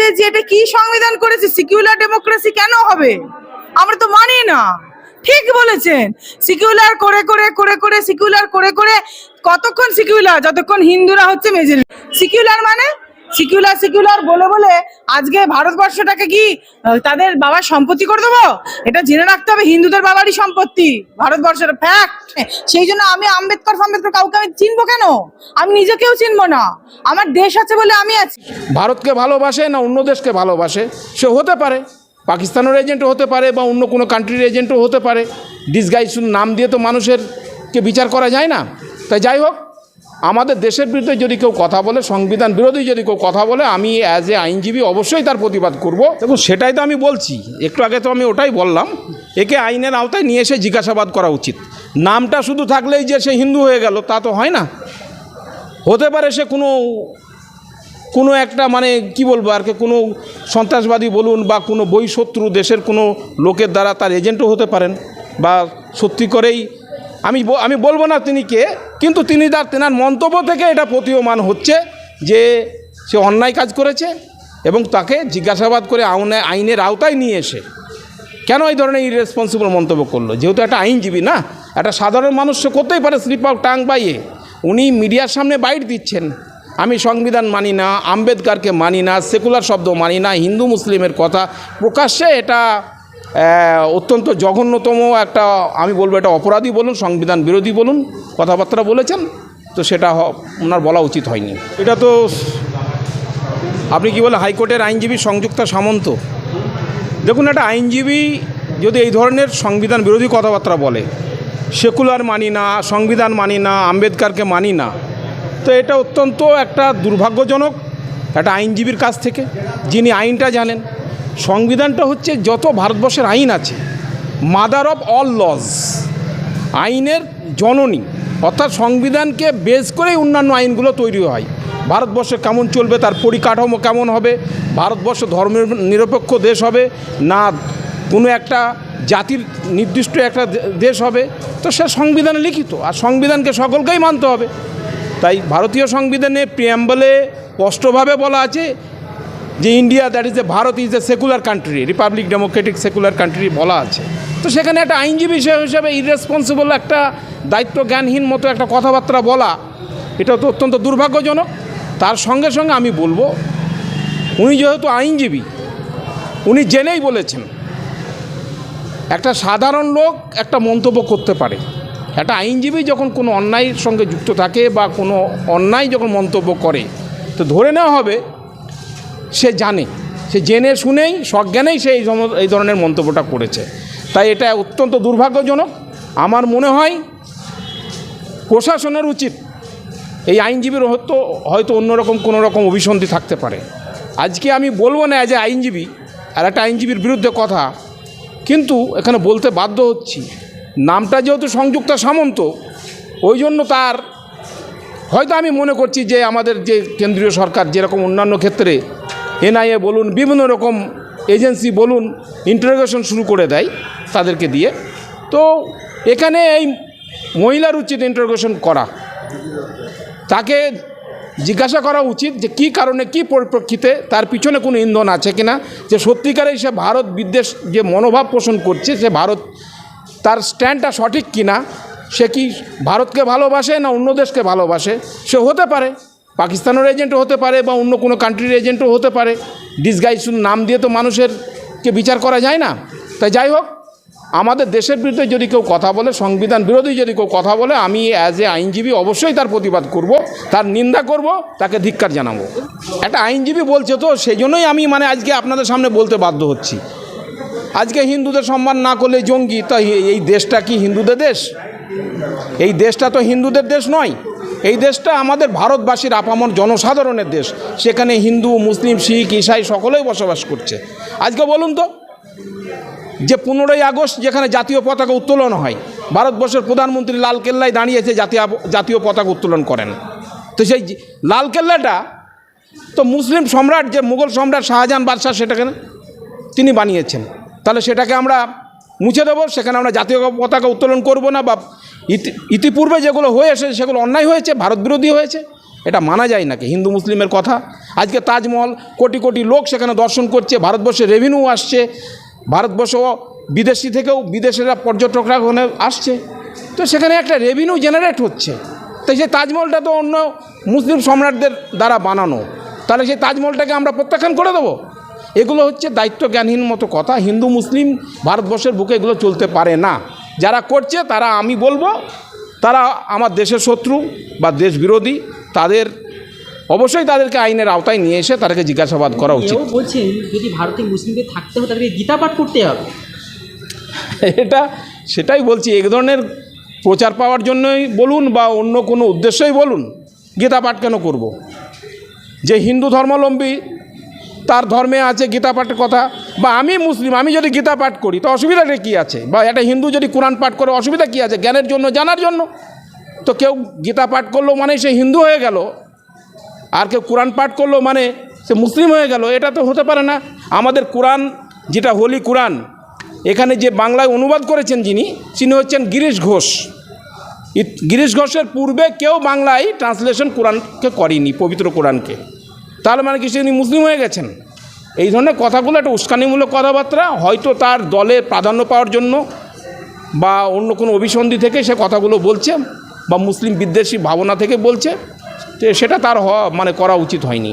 বলছে যে এটা কি সংবিধান করেছে? সিকিউলার ডেমোক্রেসি কেন হবে? আমরা তো মানি না। ঠিক বলেছেন। সিকিউলার করে করে করে করে সিকিউলার করে করে, কতক্ষণ সিকিউলার যতক্ষণ হিন্দুরা হচ্ছে মেজরিটি সিকিউলার মানে? সিকিউলার সিকিউলার বলে বলে আজকে ভারতবর্ষটাকে কি তাদের বাবার সম্পত্তি করে দেবো? এটা জেনে রাখতে হবে, হিন্দুদের বাবারই সম্পত্তি, ভারতবর্ষের ফ্যাক্ট সেই জন্য আমি আম্বেদকর ফাম্বেদকর কাউকে আমি চিনবো কেন? আমি নিজেকেও চিনবো না। আমার দেশ আছে বলে আমি আছি। ভারতকে ভালোবাসে না অন্য দেশকে ভালোবাসে? সে হতে পারে। পাকিস্তানের এজেন্টও হতে পারে বা অন্য কোনো কান্ট্রির এজেন্টও হতে পারে। ডিসগাইজ নাম দিয়ে তো মানুষের কে বিচার করা যায় না। তাই যাই হোক আমাদের দেশের বিরুদ্ধে যদি কেউ কথা বলে, সংবিধান বিরোধী যদি কেউ কথা বলে, আমি অ্যাজ এ আইনজীবী অবশ্যই তার প্রতিবাদ করব। দেখুন, সেটাই তো আমি বলছি। একটু আগে তো আমি ওটাই বললাম। একে আইনের আওতায় নিয়ে এসে জিজ্ঞাসাবাদ করা উচিত। নামটা শুধু থাকলেই যে সে হিন্দু হয়ে গেল, তা তো হয় না। হতে পারে সে কোনো কোনো একটা মানে কি বলব আর কি, কোনো সন্ত্রাসবাদী বলুন বা কোনো বই শত্রু দেশের কোনো লোকের দ্বারা তার এজেন্টও হতে পারেন। বা সত্যি করেই আমি আমি বলব না তিনি কে কিন্তু তিনি তার, তেনার মন্তব্য থেকে এটা প্রতীয়মান হচ্ছে যে সে অন্যায় কাজ করেছে এবং তাকে জিজ্ঞাসাবাদ করে আইনে আইনের আওতায় নিয়ে এসে কেন এই ধরনের ইরেসপন্সিবল মন্তব্য করল? যেহেতু একটা আইনজীবী না, একটা সাধারণ মানুষ, সে করতেই পারে স্লিপ অফ টাং বাইয়ে। উনি মিডিয়ার সামনে বাইট দিচ্ছেন। আমি সংবিধান মানি না, আম্বেদকারকে মানি না, সেকুলার শব্দ মানি না, হিন্দু মুসলিমের কথা। প্রকাশ্যে এটা অত্যন্ত জঘন্যতম একটা আমি বলব এটা অপরাধী বলুন সংবিধান বিরোধী বলুন কথাবার্তা বলেছেন তো সেটা ওনার বলা উচিত হয়নি। এটা তো আপনি কি বলেন হাইকোর্টের আইনজীবী সংযুক্তা সামন্ত? দেখুন একটা আইনজীবী যদি এই ধরনের সংবিধান বিরোধী কথাবার্তা বলে সেকুলার মানি না সংবিধান মানি না আম্বেদকারকে মানি না তো এটা অত্যন্ত একটা দুর্ভাগ্যজনক একটা আইনজীবীর কাছ থেকে যিনি আইনটা জানেন। সংবিধানটা হচ্ছে যত ভারতবর্ষের আইন আছে মাদার অফ অল লজ আইনের জননী। অর্থাৎ সংবিধানকে বেস করেই অন্যান্য আইনগুলো তৈরি হয়। ভারতবর্ষে কেমন চলবে, তার পরিকাঠামো কেমন হবে, ভারতবর্ষ ধর্ম নিরপেক্ষ দেশ হবে, না কোনো একটা জাতির নির্দিষ্ট একটা দেশ হবে, তো সে সংবিধানে লিখিত, আর সংবিধানকে সকলকেই মানতে হবে। তাই ভারতীয় সংবিধানে প্রিয়াম্বলে স্পষ্টভাবে বলা আছে যে India that is a Bharat is a secular country republic democratic secular country বলা আছে। তো সেখানে একটা আইনজীবী হিসেবে ইরেসপন্সিবল একটা দায়িত্ব জ্ঞানহীন মতো একটা কথাবার্তা বলা, এটা তো অত্যন্ত দুর্ভাগ্যজনক। তার সঙ্গে সঙ্গে আমি বলব, উনি যেহেতু আইনজীবী, উনি জেনেই বলেছেন, একটা সাধারণ লোক একটা মন্তব্য করতে পারে। একটা আইনজীবী যখন কোনো অন্যায়ের সঙ্গে যুক্ত থাকে বা কোনো অন্যায় যখন মন্তব্য করে, তো ধরে নেওয়া হবে সে জানে। সে জেনে শুনেই, সজ্ঞানেই সে এই এই ধরনের মন্তব্যটা করেছে। তাই এটা অত্যন্ত দুর্ভাগ্যজনক। আমার মনে হয় প্রশাসনের উচিত এই আইনজীবীর হয়তো হয়তো অন্যরকম কোনো রকম অভিসন্ধি থাকতে পারে। আজকে আমি বলব না যে আইনজীবী আর একটা আইনজীবীর বিরুদ্ধে কথা, কিন্তু এখানে বলতে বাধ্য হচ্ছি। নামটা যেহেতু সংযুক্তা সামন্ত, ওই জন্য তার, হয়তো আমি মনে করছি যে আমাদের যে কেন্দ্রীয় সরকার যেরকম অন্যান্য ক্ষেত্রে এনআইএ বলুন, বিভিন্ন রকম এজেন্সি বলুন ইন্টারোগেশন শুরু করে দেয় তাদেরকে দিয়ে। তো এখানে এই মহিলার উচিত ইন্টারোগেশন করা। তাকে জিজ্ঞাসা করা উচিত যে কী কারণে, কী পরিপ্রেক্ষিতে তার পিছনে কোনো ইন্ধন আছে কিনা, যে সত্যিকারেই সে ভারত বিদ্বেষ যে মনোভাব পোষণ করছে, সে ভারত তার স্ট্যান্ডটা সঠিক কিনা, সে কি ভারতকে ভালোবাসে না অন্য দেশকে ভালোবাসে? সে হতে পারে। পাকিস্তানের এজেন্টও হতে পারে বা অন্য কোনো কান্ট্রির এজেন্টও হতে পারে। ডিসগাইজ নাম দিয়ে তো মানুষের কে বিচার করা যায় না। তাই যাই হোক, আমাদের দেশের বিরুদ্ধে যদি কেউ কথা বলে, সংবিধান বিরোধী যদি কেউ কথা বলে, আমি অ্যাজ এ আইনজীবী অবশ্যই তার প্রতিবাদ করব, তার নিন্দা করব, তাকে ধিক্কার জানাব। একটা আইনজীবী বলছে তো সেই জন্যই আমি মানে আজকে আপনাদের সামনে বলতে বাধ্য হচ্ছি। আজকে হিন্দুদের সম্মান না করলে জঙ্গি, তা এই দেশটা কি হিন্দুদের দেশ? এই দেশটা তো হিন্দুদের দেশ নয়। এই দেশটা আমাদের ভারতবাসীর আপামর জনসাধারণের দেশ। সেখানে হিন্দু, মুসলিম, শিখ, ইসাই সকলেই বসবাস করছে। আজকে বলুন তো, যে পনেরোই আগস্ট যেখানে জাতীয় পতাকা উত্তোলন হয়, ভারতবর্ষের প্রধানমন্ত্রী লালকেল্লায় দাঁড়িয়েছে জাতীয় জাতীয় পতাকা উত্তোলন করেন। তো সেই লালকেল্লাটা তো মুসলিম সম্রাট, যে মুঘল সম্রাট শাহজাহান বাদশাহ সেটাকে তিনি বানিয়েছেন। তাহলে সেটাকে আমরা মুছে দেবো, সেখানে আমরা জাতীয় পতাকা উত্তোলন করব না বা ইতি- ইতিপূর্বে যেগুলো হয়ে এসেছে সেগুলো অন্যায় হয়েছে, ভারত বিরোধী হয়েছে, এটা মানা যায় নাকি? হিন্দু মুসলিমের কথা। আজকে তাজমহল, কোটি কোটি লোক সেখানে দর্শন করছে, ভারতবর্ষে রেভিনিউ আসছে ভারতবর্ষ বিদেশি থেকেও বিদেশেরা পর্যটকরা ওখানে আসছে। তো সেখানে একটা রেভিনিউ জেনারেট হচ্ছে। তো সেই তাজমহলটা তো অন্য মুসলিম সম্রাটদের দ্বারা বানানো। তাহলে সেই তাজমহলটাকে আমরা প্রত্যাখ্যান করে দেবো? এগুলো হচ্ছে দায়িত্ব জ্ঞানহীন মতো কথা। হিন্দু, মুসলিম ভারতবর্ষের বুকে এগুলো চলতে পারে না। যারা করছে তারা আমি বলব তারা আমার দেশের শত্রু বা দেশ বিরোধী তাদের অবশ্যই তাদেরকে আইনের আওতায় নিয়ে এসে তাদেরকে জিজ্ঞাসাবাদ করা উচিত বলছেন যদি ভারতে মুসলিমদের থাকতে হয় তাদেরকে গীতা পাঠ করতে হবে এটা সেটাই বলছি এক ধরনের প্রচার পাওয়ার জন্যই বলুন বা অন্য কোনো উদ্দেশ্যই বলুন গীতা পাঠ কেন করব। যে হিন্দু ধর্মাবলম্বী তার ধর্মে আছে গীতা পাঠের কথা, বা আমি মুসলিম, আমি যদি গীতা পাঠ করি, তো অসুবিধাটা কী আছে? বা একটা হিন্দু যদি কোরআন পাঠ করে, অসুবিধা কী আছে? জ্ঞানের জন্য, জানার জন্য। তো কেউ গীতা পাঠ করল মানে সে হিন্দু হয়ে গেল, আর কেউ কোরআন পাঠ করল মানে সে মুসলিম হয়ে গেল, এটা তো হতে পারে না। আমাদের কোরআন, যেটা হোলি কোরআন, এখানে যে বাংলায় অনুবাদ করেছেন যিনি, তিনি হচ্ছেন গিরিশ ঘোষ। গিরিশ ঘোষের পূর্বে কেউ বাংলায় ট্রান্সলেশন কোরআনকে করেনি, পবিত্র কোরআনকে। তাহলে মানে কি তিনি মুসলিম হয়ে গেছেন? এই ধরনের কথাগুলো একটা উস্কানিমূলক কথাবার্তা, হয়তো তার দলে প্রাধান্য পাওয়ার জন্য বা অন্য কোনো অভিসন্ধি থেকে সে কথাগুলো বলছে বা মুসলিম বিদ্বেষী ভাবনা থেকে বলছে সেটা তার হওয়া মানে করা উচিত হয়নি।